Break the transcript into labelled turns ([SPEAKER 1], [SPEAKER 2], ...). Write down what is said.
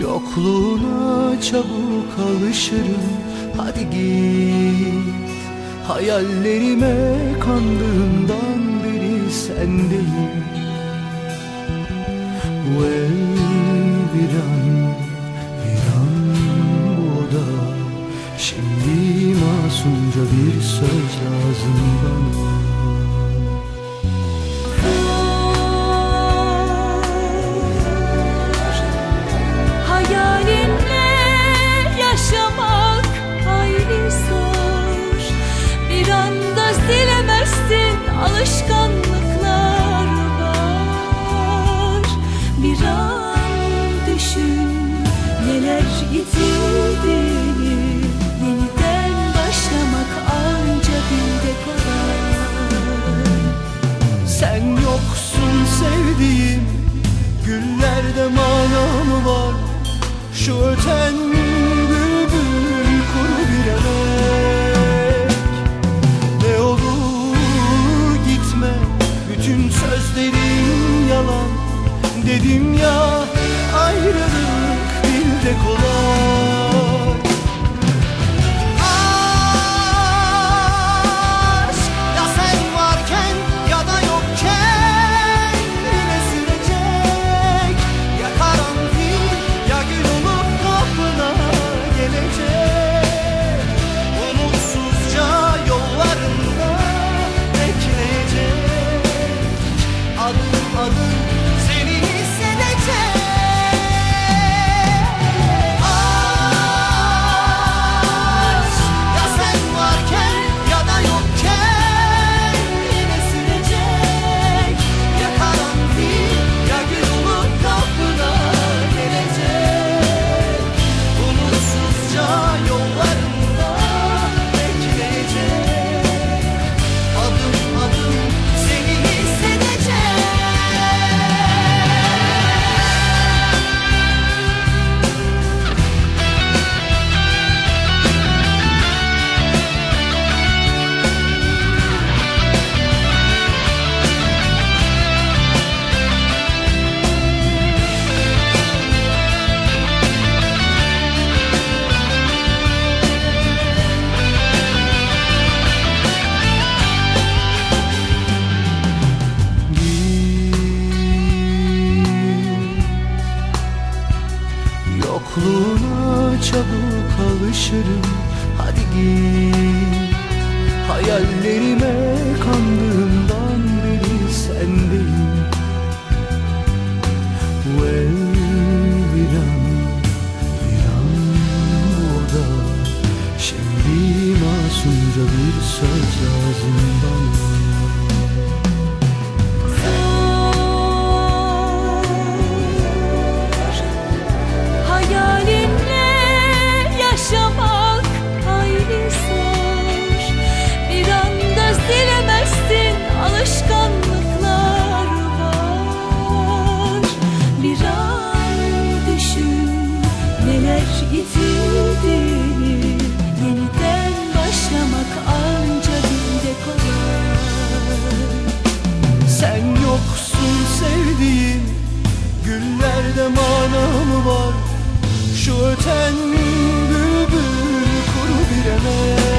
[SPEAKER 1] Yokluğuna çabuk alışırım. Hadi git. Hayallerime kandığımdan beri sendeyim. Well, Şu öten bülbül kuru bir emek. Ne olur gitme bütün sözlerin yalan. Dedim ya ayrılık bir de kolay. çabuk alışırım. Hadi git hayallerime
[SPEAKER 2] kan
[SPEAKER 1] Sen yoksun sevdiğim Güllerde mana mı var. Şu öten bülbül kuru bir emek.